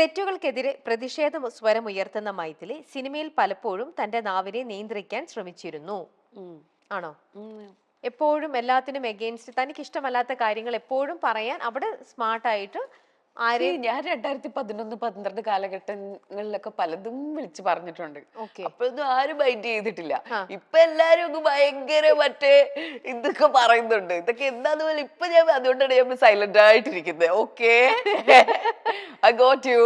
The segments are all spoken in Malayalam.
തെറ്റുകൾക്കെതിരെ പ്രതിഷേധ സ്വരമുയർത്തുന്ന മൈഥിലി സിനിമയിൽ പലപ്പോഴും തന്റെ നാവിനെ നിയന്ത്രിക്കാൻ ശ്രമിച്ചിരുന്നു. ആണോ? എപ്പോഴും എല്ലാത്തിനും എഗെയിൻസ്റ്റ് തനിക്ക് ഇഷ്ടമല്ലാത്ത കാര്യങ്ങൾ എപ്പോഴും പറയാൻ അവിടെ സ്മാർട്ടായിട്ട് ആരെ ഈ ഞാൻ രണ്ടായിരത്തി പതിനൊന്ന് പന്ത്രണ്ട് കാലഘട്ടങ്ങളിലൊക്കെ പലതും വിളിച്ചു പറഞ്ഞിട്ടുണ്ട്. അപ്പോഴൊന്നും ആരും മൈൻഡ് ചെയ്തിട്ടില്ല. ഇപ്പൊ എല്ലാരും ഒക്കെ ഭയങ്കര മറ്റേ ഇതൊക്കെ പറയുന്നുണ്ട്. ഇതൊക്കെ എന്താന്ന് പോലെ ഇപ്പൊ ഞാൻ അതുകൊണ്ടാണ് ഞാൻ silent ആയിട്ടിരിക്കുന്നത്. Okay I got you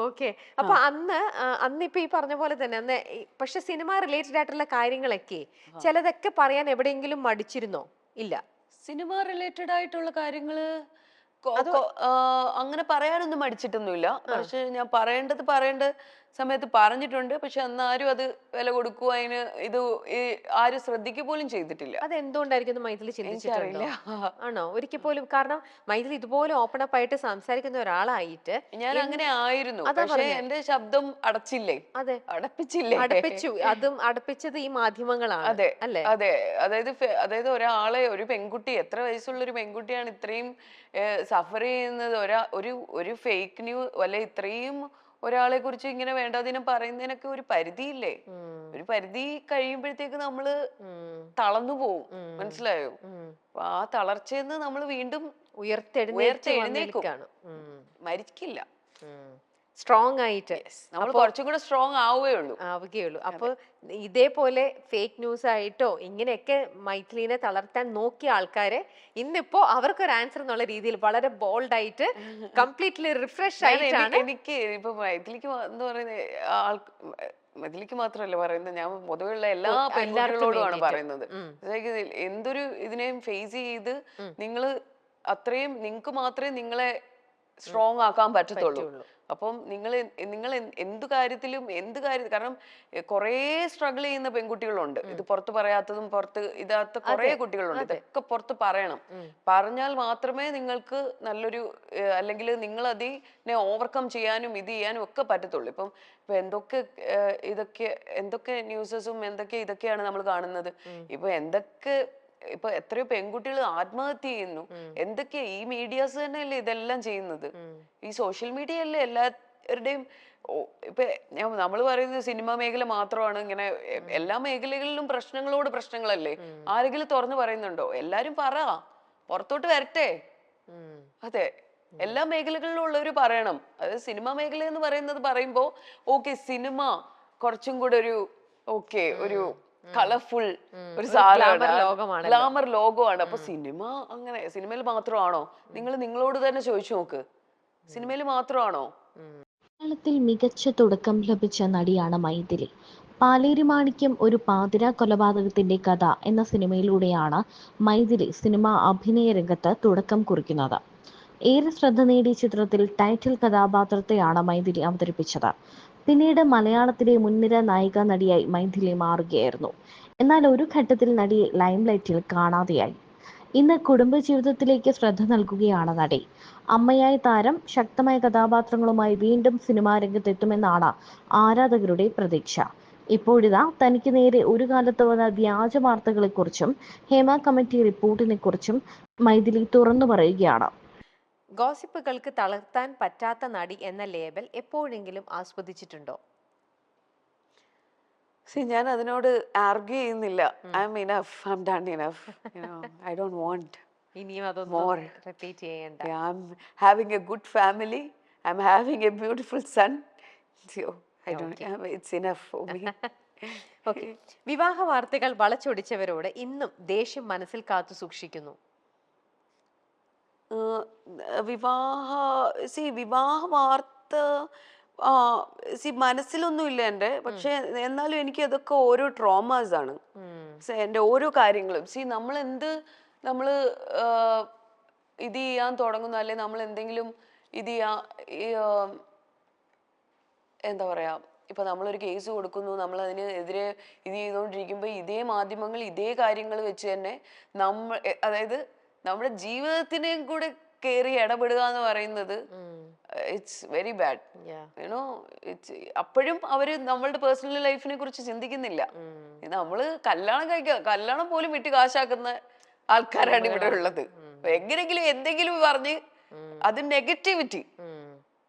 okay അപ്പൊ അന്ന് അന്ന് ഇപ്പൊ ഈ പറഞ്ഞ പോലെ തന്നെ അന്ന് പക്ഷെ സിനിമ റിലേറ്റഡ് ആയിട്ടുള്ള കാര്യങ്ങളൊക്കെ ചിലതൊക്കെ പറയാൻ എവിടെയെങ്കിലും മടിച്ചിരുന്നോ? ഇല്ല. സിനിമ റിലേറ്റഡ് ആയിട്ടുള്ള കാര്യങ്ങൾ അങ്ങനെ പറയാനൊന്നും മടിച്ചിട്ടൊന്നുമില്ല. പക്ഷെ ഞാൻ പറയേണ്ടത് പറയേണ്ട സമയത്ത് പറഞ്ഞിട്ടുണ്ട്. പക്ഷെ അന്ന് ആരും അത് വില കൊടുക്കുക അതിന് ഇത് ആരും ശ്രദ്ധിക്കുക പോലും ചെയ്തിട്ടില്ല. അത് എന്തുകൊണ്ടായിരിക്കും മൈഥിലി ചിന്തിച്ചിട്ടില്ല ആണോ? ഒരിക്കൽ പോലും കാരണം മൈഥിലി ഇതുപോലെ ഓപ്പൺ അപ്പ് ആയിട്ട് സംസാരിക്കുന്ന ഒരാളായിട്ട് ഞാൻ അങ്ങനെ ആയിരുന്നു. പക്ഷെ എന്റെ ശബ്ദം അടച്ചില്ലേ? അതെ. അടപ്പിച്ചില്ലേ? അടപ്പിച്ചു. അതും അടപ്പിച്ചത് ഈ മാധ്യമങ്ങളാണ് അതെ. അല്ലെ? അതെ. അതായത് അതായത് ഒരാളെ ഒരു പെൺകുട്ടി എത്ര വയസ്സുള്ള ഒരു പെൺകുട്ടിയാണ് ഇത്രയും സഫർ ചെയ്യുന്നത്? ഒരാ ഒരു ഒരു ഫേക്ക് ന്യൂ അല്ലെ ഇത്രയും ഒരാളെ കുറിച്ച് ഇങ്ങനെ വേണ്ടാതിനും പറയുന്നതിനൊക്കെ ഒരു പരിധിയില്ലേ? ഒരു പരിധി കഴിയുമ്പോഴത്തേക്ക് നമ്മൾ തളർന്നു പോവും. മനസ്സിലായോ. അപ്പൊ ആ തളർച്ചയെന്ന് നമ്മൾ വീണ്ടും ഉയർത്തെഴുന്നേൽക്കും. മരിക്കില്ല. സ്ട്രോങ് ആയിട്ട്. നമ്മൾ കുറച്ചും കൂടെ സ്ട്രോങ് ആവുകയേ ഉള്ളൂ ആവുകയുള്ളൂ അപ്പൊ ഇതേപോലെ ഫേക്ക് ന്യൂസ് ആയിട്ടോ ഇങ്ങനെയൊക്കെ മൈഥിലിനെ തളർത്താൻ നോക്കിയ ആൾക്കാരെ ഇന്നിപ്പോ അവർക്കൊരു ആൻസർ എന്നുള്ള രീതിയിൽ വളരെ ബോൾഡ് ആയിട്ട് കംപ്ലീറ്റ്ലി റിഫ്രഷ് ആയിട്ടാണ് എനിക്ക് ഇപ്പൊ മൈഥിലിക്ക് എന്ന് പറയുന്ന ആൾ മൈഥിലിക്ക് മാത്രമല്ല പറയുന്നത് ഞാൻ പൊതുവെയുള്ള എല്ലാ പെൺകുട്ടികളോടുമാണ് പറയുന്നത്. അതായത് എന്തൊരു ഇതിനെയും ഫേസ് ചെയ്ത്. നിങ്ങൾ അത്രയും നിങ്ങൾക്ക് മാത്രമേ നിങ്ങളെ സ്ട്രോങ് ആക്കാൻ പറ്റത്തുള്ളൂ. അപ്പം നിങ്ങൾ നിങ്ങൾ എന്ത് കാര്യത്തിലും എന്ത് കാര്യം കാരണം കുറേ സ്ട്രഗിൾ ചെയ്യുന്ന പെൺകുട്ടികളുണ്ട്. ഇത് പുറത്ത് പറയാത്തതും പുറത്ത് ഇതാത്ത കുറേ കുട്ടികളുണ്ട്. ഇതൊക്കെ പുറത്ത് പറയണം. പറഞ്ഞാൽ മാത്രമേ നിങ്ങൾക്ക് നല്ലൊരു അല്ലെങ്കിൽ നിങ്ങൾ അതിനെ ഓവർകം ചെയ്യാനും ഇത് ചെയ്യാനും ഒക്കെ പറ്റത്തുള്ളൂ. ഇപ്പം ഇപ്പൊ എന്തൊക്കെ ഇതൊക്കെ എന്തൊക്കെ ന്യൂസസും എന്തൊക്കെ ഇതൊക്കെയാണ് നമ്മൾ കാണുന്നത്. ഇപ്പൊ എന്തൊക്കെ ഇപ്പൊ എത്രയോ പെൺകുട്ടികൾ ആത്മഹത്യ ചെയ്യുന്നു. എന്തൊക്കെയാ ഈ മീഡിയാസ് തന്നെയല്ലേ ഇതെല്ലാം ചെയ്യുന്നത്? ഈ സോഷ്യൽ മീഡിയ അല്ലേ എല്ലാവരുടെയും ഇപ്പൊ ഞാൻ നമ്മൾ പറയുന്നത് സിനിമ മേഖല മാത്രമാണ്. ഇങ്ങനെ എല്ലാ മേഖലകളിലും പ്രശ്നങ്ങളോട് പ്രശ്നങ്ങളല്ലേ? ആരെങ്കിലും തുറന്നു പറയുന്നുണ്ടോ? എല്ലാരും പറ പുറത്തോട്ട് വരട്ടെ. അതെ എല്ലാ മേഖലകളിലും ഉള്ളവർ പറയണം. അതായത് സിനിമ മേഖല എന്ന് പറയുന്നത് പറയുമ്പോ ഓക്കെ സിനിമ കുറച്ചും കൂടെ ഒരു ഓക്കെ ഒരു കളർഫുൾ ഒരു സാധനമാണ്. ഗ്ലാമർ ലോകമാണ്. അപ്പൊ സിനിമ അങ്ങനെ സിനിമയിൽ മാത്രമാണോ? നിങ്ങൾ നിങ്ങളോട് തന്നെ ചോദിച്ചു നോക്ക്. സിനിമയിൽ മാത്രമാണോ? മലയാളത്തിൽ മികച്ച തുടക്കം ലഭിച്ച നടിയാണ് മൈഥിലി. പാലേരി മാണിക്യം ഒരു പാതിര കൊലപാതകത്തിന്റെ കഥ എന്ന സിനിമയിലൂടെയാണ് മൈഥിലി സിനിമ അഭിനയ രംഗത്ത് തുടക്കം കുറിക്കുന്നത്. ഏറെ ശ്രദ്ധ നേടിയ ചിത്രത്തിൽ ടൈറ്റിൽ കഥാപാത്രത്തെയാണ് മൈഥിലി അവതരിപ്പിച്ചത്. പിന്നീട് മലയാളത്തിലെ മുൻനിര നായിക നടിയായി മൈഥിലി മാറുകയായിരുന്നു. എന്നാൽ ഒരു ഘട്ടത്തിൽ നടിയെ ലൈംലൈറ്റിൽ കാണാതെയായി. ഇന്ന് കുടുംബജീവിതത്തിലേക്ക് ശ്രദ്ധ നൽകുകയാണ് നടി. അമ്മയായ താരം ശക്തമായ കഥാപാത്രങ്ങളുമായി വീണ്ടും സിനിമാ രംഗത്തെത്തുമെന്നാണ് ആരാധകരുടെ പ്രതീക്ഷ. ഇപ്പോഴിതാ തനിക്ക് നേരെ ഒരു കാലത്ത് വന്ന വ്യാജ വാർത്തകളെക്കുറിച്ചും ഹേമ കമ്മിറ്റി റിപ്പോർട്ടിനെക്കുറിച്ചും മൈഥിലി തുറന്നു പറയുകയാണ്. ഗോസിപ്പുകൾക്ക് തളർത്താൻ പറ്റാത്ത നടി എന്ന ലേബൽ എപ്പോഴെങ്കിലും ആസ്വദിച്ചിട്ടുണ്ടോ? സി ഞാൻ അതിനോട് ആർഗ്യൂ ചെയ്യുന്നില്ല. I'm enough I'm done enough I don't want ഇനിയും അതൊന്നും More. റിപ്പീറ്റ് ചെയ്യേണ്ട. I'm having a good family I'm having a beautiful son I don't it's enough for me okay വിവാഹ വാർത്തകൾ വളച്ചൊടിച്ചവരോട് ഇന്നും ദേഷ്യം മനസ്സിൽ കാത്തു സൂക്ഷിക്കുന്നു. വിവാഹ സി വിവാഹ വാർത്ത സി മനസ്സിലൊന്നുമില്ല എന്റെ. പക്ഷെ എന്നാലും എനിക്ക് അതൊക്കെ ഓരോ ട്രോമാസ് ആണ്. എന്റെ ഓരോ കാര്യങ്ങളും. സി നമ്മൾ എന്ത് നമ്മൾ ഇത് ചെയ്യാൻ തുടങ്ങുന്നു? അല്ലെ നമ്മൾ എന്തെങ്കിലും ഇത് ചെയ്യാ എന്താ പറയാ ഇപ്പൊ നമ്മളൊരു കേസ് കൊടുക്കുന്നു. നമ്മൾ അതിന് എതിരെ ഇത് ചെയ്തുകൊണ്ടിരിക്കുമ്പോൾ ഇതേ മാധ്യമങ്ങൾ ഇതേ കാര്യങ്ങൾ വെച്ച് തന്നെ നമ്മൾ അതായത് നമ്മുടെ ജീവിതത്തിനെയും കൂടെ കയറി ഇടപെടുക എന്ന് പറയുന്നത്. It's very bad. You know it's അപ്പോഴും അവർ നമ്മളുടെ പേഴ്സണൽ ലൈഫിനെ കുറിച്ച് ചിന്തിക്കുന്നില്ല. നമ്മൾ കല്യാണം കഴിക്കുക കല്യാണം പോലും വിട്ട് കാശാക്കുന്ന ആൾക്കാരാണ് ഇവിടെ ഉള്ളത്. എങ്ങനെങ്കിലും എന്തെങ്കിലും പറഞ്ഞ് അത് നെഗറ്റിവിറ്റി.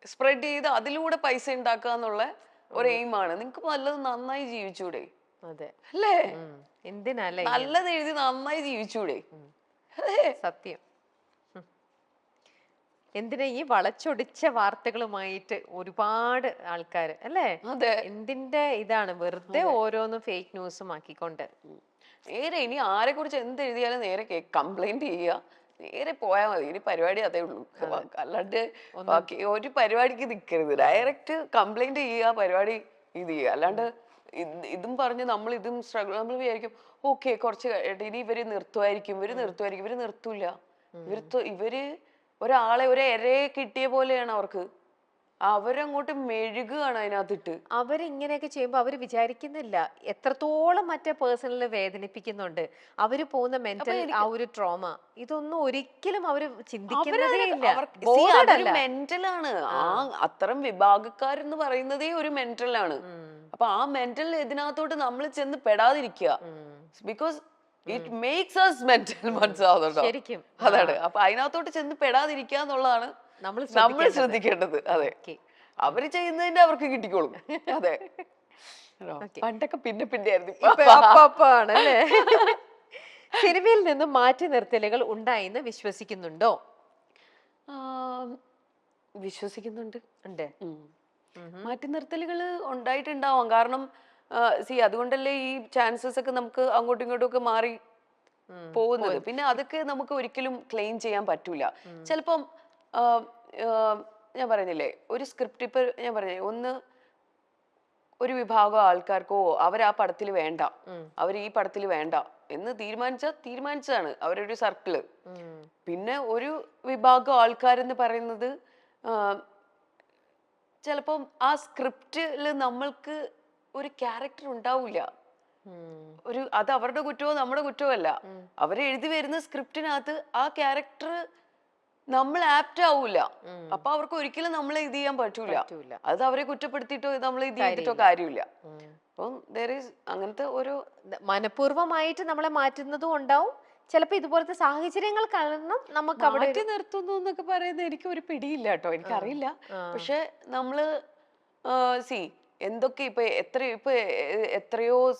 സ്പ്രെഡ് ചെയ്ത് അതിലൂടെ പൈസ ഉണ്ടാക്കുക എന്നുള്ള ഒരു എയിമാണ് നിങ്ങൾക്ക് നല്ലത് നന്നായി ജീവിച്ചൂടെ. അതെ. അല്ലേ? നല്ലത് എഴുതി നന്നായി ജീവിച്ചൂടെ. സത്യം. എന്തിനാ ഈ വളച്ചൊടിച്ച വാർത്തകളുമായിട്ട് ഒരുപാട് ആൾക്കാർ അല്ലേ? എന്തിന്റെ ഇതാണ്? വെറുതെ ഓരോന്നും ഫേക്ക് ന്യൂസും ആക്കിക്കൊണ്ട്. നേരെ ഇനി ആരെ കുറിച്ച് എന്ത് എഴുതിയാലും നേരെ കംപ്ലൈന്റ് ചെയ്യുക. നേരെ പോയാൽ മതി. ഇനി പരിപാടി അതേ ഉള്ളൂ. അല്ലാണ്ട് ബാക്കി ഒരു പരിപാടിക്ക് നിൽക്കരുത് ഡയറക്റ്റ് കംപ്ലൈന്റ് ചെയ്യുക പരിപാടി ഇത് ചെയ്യുക. അല്ലാണ്ട് ഇത് പറഞ്ഞ് നമ്മൾ ഇതും സ്ട്രഗിൾ നമ്മൾ വിചാരിക്കും ഓക്കെ കുറച്ച് ഇനി ഇവർ നിർത്തുമായിരിക്കും ഇവർ നിർത്തുമായിരിക്കും ഇവർ നിർത്തൂല. ഇവർ ഇവർ ഒരാളെ ഒരു എരയെ കിട്ടിയ പോലെയാണ് അവർക്ക്. അവരങ്ങോട്ട് മെഴുകുകയാണ് അതിനകത്തിട്ട്. അവരിങ്ങനെയൊക്കെ ചെയ്യുമ്പോൾ അവർ വിചാരിക്കുന്നില്ല. എത്രത്തോളം മറ്റേ പേഴ്സണലിനെ വേദനിപ്പിക്കുന്നുണ്ട്. അവർ പോകുന്ന മെന്റൽ ആ ഒരു ട്രോമ. ഇതൊന്നും ഒരിക്കലും അവർ ചിന്തിക്കുന്നതേ. മെന്റലാണ് ആ. അത്തരം വിഭാഗക്കാരെന്ന് പറയുന്നതേ ഒരു മെന്റലാണ് ആണ് അപ്പൊ ആ മെന്റൽ ഇതിനകത്തോട്ട് നമ്മൾ ചെന്ന് പെടാതിരിക്കുക. Because it makes us mental മനസ്സിലാവുന്നുണ്ടോ ശരിക്കും. അതാണ്. അപ്പൊ അതിനകത്തോട്ട് ചെന്ന് പെടാതിരിക്കുക എന്നുള്ളതാണ് നമ്മൾ ശ്രദ്ധിക്കേണ്ടത്. അതെ. അവർ ചെയ്യുന്നതിന്റെ അവർക്ക് കിട്ടിക്കോളും. അതെ. പണ്ടൊക്കെ പിന്നെ പിന്നെ ആയിരുന്നു. അല്ലേ സിനിമയിൽ നിന്ന് മാറ്റി നിർത്തലുകൾ ഉണ്ടായിന്ന് വിശ്വസിക്കുന്നുണ്ടോ? വിശ്വസിക്കുന്നുണ്ട്. ഉണ്ട്. മാറ്റി നിർത്തലുകൾ ഉണ്ടായിട്ടുണ്ടാവാം. കാരണം സി അതുകൊണ്ടല്ലേ ഈ ചാൻസസ് ഒക്കെ നമുക്ക് അങ്ങോട്ടും ഇങ്ങോട്ടും ഒക്കെ മാറി. പോകുന്നത്. പിന്നെ അതൊക്കെ നമുക്ക് ഒരിക്കലും ക്ലെയിം ചെയ്യാൻ പറ്റൂല. ചിലപ്പം ഞാൻ പറഞ്ഞില്ലേ ഒരു സ്ക്രിപ്റ്റ് ഇപ്പൊ ഞാൻ പറഞ്ഞേ ഒന്ന് ഒരു വിഭാഗം ആൾക്കാർക്കോ അവർ ആ പടത്തിൽ വേണ്ട. അവർ ഈ പടത്തിൽ വേണ്ട എന്ന് തീരുമാനിച്ച തീരുമാനിച്ചതാണ് അവരൊരു സർക്കിൾ. പിന്നെ ഒരു വിഭാഗം ആൾക്കാരെന്ന് പറയുന്നത് ചിലപ്പം ആ സ്ക്രിപ്റ്റിൽ നമ്മൾക്ക് ഒരു ക്യാരക്ടർ ഉണ്ടാവില്ല. ഒരു അത് അവരുടെ കുറ്റമോ നമ്മുടെ കുറ്റമോ അല്ല. അവരെഴുതി വരുന്ന സ്ക്രിപ്റ്റിനകത്ത് ആ ക്യാരക്ടർ നമ്മൾ ആപ്റ്റ് ആവൂല. അപ്പൊ അവർക്ക് ഒരിക്കലും നമ്മൾ ഇത് ചെയ്യാൻ പറ്റൂല. അത് അവരെ കുറ്റപ്പെടുത്തിയിട്ടോ നമ്മൾ ഇത് ചെയ്തിട്ടോ കാര്യമില്ല. അപ്പം അങ്ങനത്തെ ഒരു മനഃപൂർവമായിട്ട് നമ്മളെ മാറ്റുന്നതും ഉണ്ടാവും ചിലപ്പോ ഇതുപോലത്തെ സാഹചര്യങ്ങൾ കാരണം നമുക്ക് അവിടെ നിർത്തുന്നു എന്നൊക്കെ പറയുന്നത് എനിക്ക് ഒരു പിടിയില്ല കേട്ടോ എനിക്കറിയില്ല. പക്ഷെ നമ്മൾ സി എന്തൊക്കെ ഇപ്പൊ എത്ര ഇപ്പൊ എത്രയോ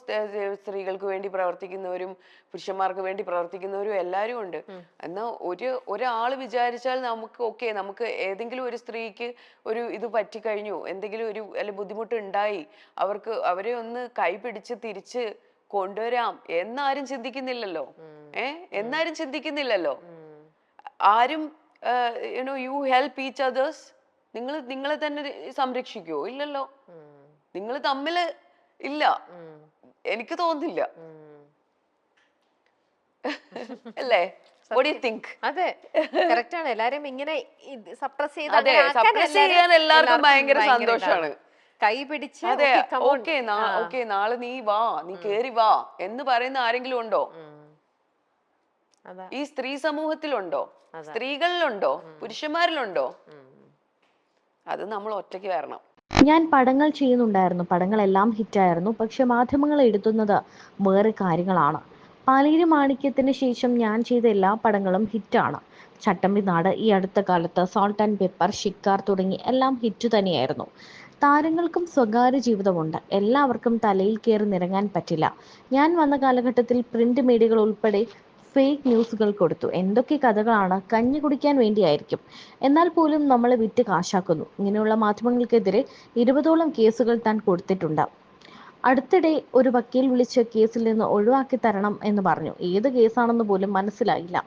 സ്ത്രീകൾക്ക് വേണ്ടി പ്രവർത്തിക്കുന്നവരും പുരുഷന്മാർക്ക് വേണ്ടി പ്രവർത്തിക്കുന്നവരും എല്ലാവരും ഉണ്ട്. എന്നാ ഒരു ഒരാൾ വിചാരിച്ചാൽ നമുക്ക് ഓക്കെ നമുക്ക് ഏതെങ്കിലും ഒരു സ്ത്രീക്ക് ഒരു ഇത് പറ്റിക്കഴിഞ്ഞു എന്തെങ്കിലും ഒരു അല്ലെ ബുദ്ധിമുട്ട് ഉണ്ടായി അവർക്ക് അവരെ ഒന്ന് കൈ പിടിച്ച് തിരിച്ച് കൊണ്ടുവരാം എന്നാരും ചിന്തിക്കുന്നില്ലല്ലോ. ഏ? എന്നാരും ചിന്തിക്കുന്നില്ലല്ലോ. ആരും you know you help each others. നിങ്ങൾ നിങ്ങളെ തന്നെ സംരക്ഷിക്കുവോ ഇല്ലല്ലോ. നിങ്ങൾ തമ്മിൽ ഇല്ല. എനിക്ക് തോന്നുന്നില്ല. അല്ലേ? തിങ്ക് അതെ. കറക്റ്റ് ആണ്. എല്ലാരും ഇങ്ങനെ സപ്രസ് ചെയ്യാൻ എല്ലാവർക്കും ഭയങ്കര സന്തോഷമാണ് കൈ പിടിച്ച് ഓക്കെ ഓക്കെ നാളെ നീ വാ നീ കേറി വാ എന്ന് പറയുന്ന ആരെങ്കിലും ഉണ്ടോ? ഈ സ്ത്രീ സമൂഹത്തിലുണ്ടോ? സ്ത്രീകളിലുണ്ടോ? പുരുഷന്മാരിലുണ്ടോ? അത് നമ്മൾ ഒറ്റയ്ക്ക് വരണം. ഞാൻ പടങ്ങൾ ചെയ്യുന്നുണ്ടായിരുന്നു. പടങ്ങളെല്ലാം ഹിറ്റായിരുന്നു. പക്ഷെ മാധ്യമങ്ങൾ എടുത്തുന്നത് വേറെ കാര്യങ്ങളാണ്. പാലേരി മാണിക്യത്തിന് ശേഷം ഞാൻ ചെയ്ത എല്ലാ പടങ്ങളും ഹിറ്റാണ്. ചട്ടമ്പി നാട് ഈ അടുത്ത കാലത്ത് സോൾട്ട് ആൻഡ് പെപ്പർ ഷിക്കാർ തുടങ്ങി എല്ലാം ഹിറ്റ് തന്നെയായിരുന്നു. താരങ്ങൾക്കും സ്വകാര്യ ജീവിതമുണ്ട്. എല്ലാവർക്കും തലയിൽ കയറി നിരങ്ങാൻ പറ്റില്ല. ഞാൻ വന്ന കാലഘട്ടത്തിൽ പ്രിന്റ് മീഡിയകൾ ഉൾപ്പെടെ ഫേക്ക് ന്യൂസുകൾ കൊടുത്തു. എന്തൊക്കെ കഥകളാണ് കഞ്ഞി കുടിക്കാൻ വേണ്ടിയായിരിക്കും? എന്നാൽ പോലും നമ്മളെ വിറ്റ് കാശാക്കുന്നു. ഇങ്ങനെയുള്ള മാധ്യമങ്ങൾക്കെതിരെ ഇരുപതോളം കേസുകൾ താൻ കൊടുത്തിട്ടുണ്ട്. അടുത്തിടെ ഒരു വക്കീൽ വിളിച്ച് കേസിൽ നിന്ന് ഒഴിവാക്കി തരണം എന്ന് പറഞ്ഞു. ഏത് കേസാണെന്ന് പോലും മനസ്സിലായില്ല.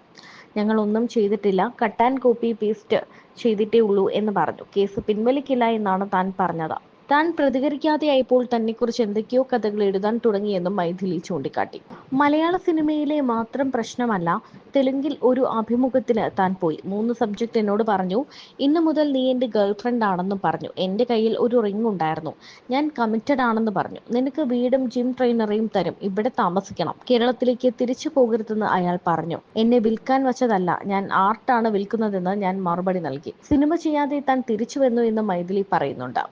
ഞങ്ങൾ ഒന്നും ചെയ്തിട്ടില്ല. കട്ട് ആൻഡ് കോപ്പി പേസ്റ്റ് ചെയ്തിട്ടേ ഉള്ളൂ എന്ന് പറഞ്ഞു. കേസ് പിൻവലിക്കില്ല എന്നാണ് താൻ പറഞ്ഞത്. താൻ പ്രതികരിക്കാതെയായപ്പോൾ തന്നെക്കുറിച്ച് എന്തൊക്കെയോ കഥകൾ എഴുതാൻ തുടങ്ങിയെന്നും മൈഥിലി ചൂണ്ടിക്കാട്ടി. മലയാള സിനിമയിലെ മാത്രം പ്രശ്നമല്ല തെലുങ്കിൽ ഒരു അഭിമുഖത്തിന് താൻ പോയി. മൂന്ന് സബ്ജക്റ്റ് എന്നോട് പറഞ്ഞു ഇന്നു മുതൽ നീ എന്റെ ഗേൾഫ്രണ്ട് ആണെന്നും പറഞ്ഞു. എന്റെ കയ്യിൽ ഒരു റിംഗ് ഉണ്ടായിരുന്നു. ഞാൻ കമ്മിറ്റഡ് ആണെന്ന് പറഞ്ഞു. നിനക്ക് വീടും ജിം ട്രെയിനറെയും തരും. ഇവിടെ താമസിക്കണം. കേരളത്തിലേക്ക് തിരിച്ചു പോകരുതെന്ന് അയാൾ പറഞ്ഞു. എന്നെ വിൽക്കാൻ വച്ചതല്ല. ഞാൻ ആർട്ടാണ് വിൽക്കുന്നതെന്ന് ഞാൻ മറുപടി നൽകി. സിനിമ ചെയ്യാതെ താൻ തിരിച്ചു വന്നു എന്ന് മൈഥിലി പറയുന്നുണ്ട്.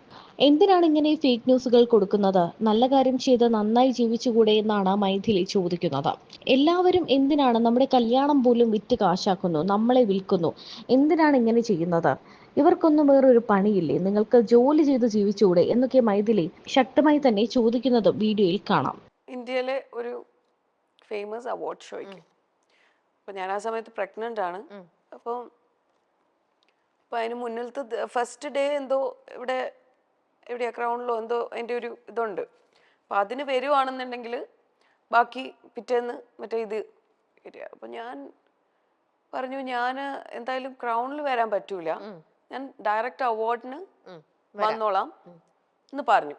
എന്തിനാണ് ഇങ്ങനെ ഫേക്ക് ന്യൂസുകൾ കൊടുക്കുന്നത്? നല്ല കാര്യം ചെയ്ത് നന്നായി ജീവിച്ചുകൂടെ എന്നാണ് മൈഥിലി ചോദിക്കുന്നത്. എല്ലാവരും എന്തിനാണ് നമ്മുടെ കല്യാണം പോലും വിറ്റ് കാശാക്കുന്നു നമ്മളെ വിൽക്കുന്നു എന്തിനാണ് ഇങ്ങനെ ചെയ്യുന്നത്? ഇവർക്കൊന്നും വേറൊരു പണിയില്ലേ? നിങ്ങൾക്ക് ജോലി ചെയ്ത് ജീവിച്ചുകൂടെ എന്നൊക്കെ മൈഥിലി ശക്തമായി തന്നെ ചോദിക്കുന്നത് വീഡിയോയിൽ കാണാം. ഇന്ത്യയിലെ ഒരു ഫേമസ് അവാർഡ് ഷോയ്ക്ക് അപ്പോൾ ഞാൻ ആ സമയത്ത് പ്രഗ്നന്റ് ആണ്. അപ്പം അപ്പം അതിന് മുന്നിലത്തെ ഫസ്റ്റ് ഡേ എന്തോ ഇവിടെ എവിടെയാ ക്രൗണിലോ എന്തോ എന്റെ ഒരു ഇതുണ്ട്. അപ്പം അതിന് വരുവാണെന്നുണ്ടെങ്കിൽ ബാക്കി പിറ്റേന്ന് മറ്റേ ഇത് വരിക. അപ്പം ഞാൻ പറഞ്ഞു ഞാൻ എന്തായാലും ക്രൗണിൽ വരാൻ പറ്റൂല. ഞാൻ ഡയറക്റ്റ് അവാർഡിന് വന്നോളാം എന്ന് പറഞ്ഞു.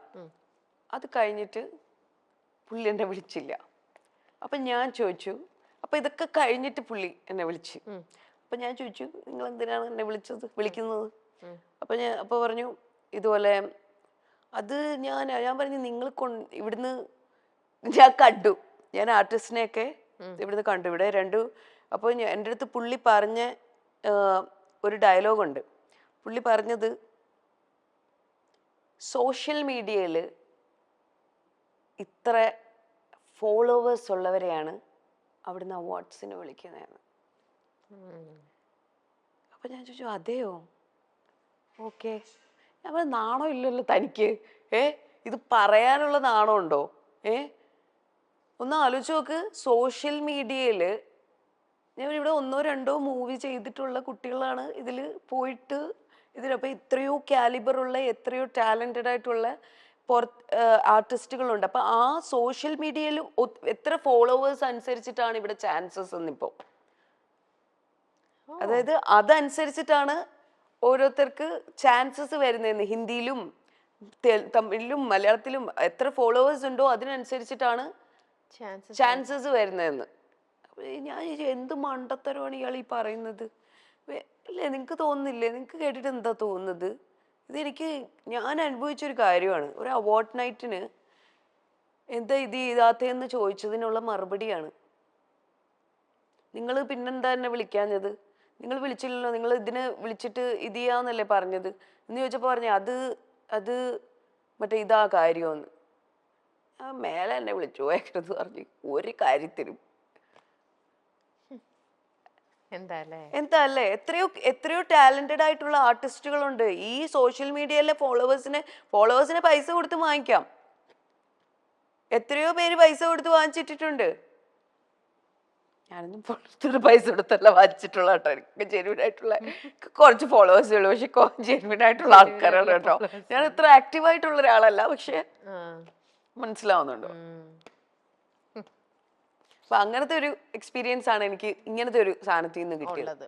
അത് കഴിഞ്ഞിട്ട് പുള്ളി എന്നെ വിളിച്ചില്ല. അപ്പൊ ഞാൻ ചോദിച്ചു. അപ്പൊ ഇതൊക്കെ കഴിഞ്ഞിട്ട് പുള്ളി എന്നെ വിളിച്ചു. അപ്പൊ ഞാൻ ചോദിച്ചു നിങ്ങൾ എന്തിനാണ് എന്നെ വിളിച്ചത്? വിളിക്കുന്നത്? അപ്പൊ ഞാൻ അപ്പോൾ പറഞ്ഞു ഇതുപോലെ അത് ഞാൻ ഞാൻ പറഞ്ഞു നിങ്ങൾ കൊണ്ട് ഇവിടുന്ന് ഞാൻ കണ്ടു. ഞാൻ ആർട്ടിസ്റ്റിനെയൊക്കെ ഇവിടുന്ന് കണ്ടു. ഇവിടെ രണ്ടു അപ്പോൾ എന്റെ അടുത്ത് പുള്ളി പറഞ്ഞ ഒരു ഒരു ഡയലോഗുണ്ട് പുള്ളി പറഞ്ഞത് സോഷ്യൽ മീഡിയയിൽ ഇത്ര ഫോളോവേഴ്സ് ഉള്ളവരെയാണ് അവിടുന്ന് അവാർഡ്സിന് വിളിക്കുന്നതെന്ന്. അപ്പൊ ഞാൻ ചോദിച്ചു അതെയോ? ഓക്കെ. ഞാൻ നാണോ ഇല്ലല്ലോ തനിക്ക്? ഏ? ഇത് പറയാനുള്ള നാണം ഉണ്ടോ? ഏ? ഒന്ന് ആലോചിച്ച് നോക്ക്. സോഷ്യൽ മീഡിയയിൽ ഞാൻ ഇവിടെ ഒന്നോ രണ്ടോ മൂവി ചെയ്തിട്ടുള്ള കുട്ടികളാണ് ഇതിൽ പോയിട്ട് ഇതിലപ്പോൾ എത്രയോ കാലിബറുള്ള എത്രയോ ടാലന്റഡ് ആയിട്ടുള്ള പുറത്ത് ആർട്ടിസ്റ്റുകളുണ്ട്. അപ്പം ആ സോഷ്യൽ മീഡിയയിൽ എത്ര ഫോളോവേഴ്സ് അനുസരിച്ചിട്ടാണ് ഇവിടെ ചാൻസസ് എന്നിപ്പോൾ അതായത് അതനുസരിച്ചിട്ടാണ് ഓരോരുത്തർക്ക് ചാൻസസ് വരുന്നതെന്ന് ഹിന്ദിയിലും തമിഴിലും മലയാളത്തിലും എത്ര ഫോളോവേഴ്സ് ഉണ്ടോ അതിനനുസരിച്ചിട്ടാണ് ചാൻസസ് വരുന്നതെന്ന് ഞാൻ എന്ത് മണ്ടത്തരമാണ് ഇയാൾ ഈ പറയുന്നത്? ഇല്ലേ നിങ്ങൾക്ക് തോന്നുന്നില്ലേ? നിങ്ങൾക്ക് കേട്ടിട്ട് എന്താ തോന്നുന്നത്? ഇതെനിക്ക് ഞാൻ അനുഭവിച്ചൊരു കാര്യമാണ്. ഒരു അവാർഡ് നൈറ്റിന് എന്താ ഇത് ചെയ്താത്തെന്ന് ചോദിച്ചതിനുള്ള മറുപടിയാണ്. നിങ്ങൾ പിന്നെന്താ എന്നെ വിളിക്കാഞ്ഞത്? നിങ്ങൾ വിളിച്ചില്ലല്ലോ നിങ്ങൾ ഇതിന് വിളിച്ചിട്ട് ഇത് ചെയ്യാന്നല്ലേ പറഞ്ഞത്? എന്ന് ചോദിച്ചപ്പോൾ പറഞ്ഞു അത് അത് മറ്റേ ഇതാ കാര്യമെന്ന് ആ മേലെ എന്നെ വിളിച്ചു പോയക്കരുത് പറഞ്ഞു ഒരു കാര്യത്തിനും. എന്താ അല്ലേ എത്രയോ എത്രയോ ടാലന്റഡ് ആയിട്ടുള്ള ആർട്ടിസ്റ്റുകളുണ്ട്. ഈ സോഷ്യൽ മീഡിയയിലെ ഫോളോവേഴ്സിനെ ഫോളോവേഴ്സിന് പൈസ കൊടുത്ത് വാങ്ങിക്കാം. എത്രയോ പേര് പൈസ കൊടുത്ത് വാങ്ങിച്ചിട്ടിട്ടുണ്ട്. ഞാനൊന്നും പുറത്തൊരു പൈസ കൊടുത്തല്ല വായിച്ചിട്ടുള്ള കേട്ടോ. എനിക്ക് ജെന്യൂൻ ആയിട്ടുള്ള കുറച്ച് ഫോളോവേഴ്സേ ഉള്ളൂ. പക്ഷെ ജെന്യൂൻ ആയിട്ടുള്ള ആൾക്കാരാണ് കേട്ടോ. ഞാൻ ഇത്ര ആക്റ്റീവ് ആയിട്ടുള്ള ഒരാളല്ല പക്ഷെ മനസ്സിലാവുന്നുണ്ടോ. അപ്പൊ അങ്ങനത്തെ ഒരു എക്സ്പീരിയൻസ് ആണ് എനിക്ക് ഇങ്ങനത്തെ ഒരു സാധനത്തിൽ നിന്ന് കിട്ടിയത്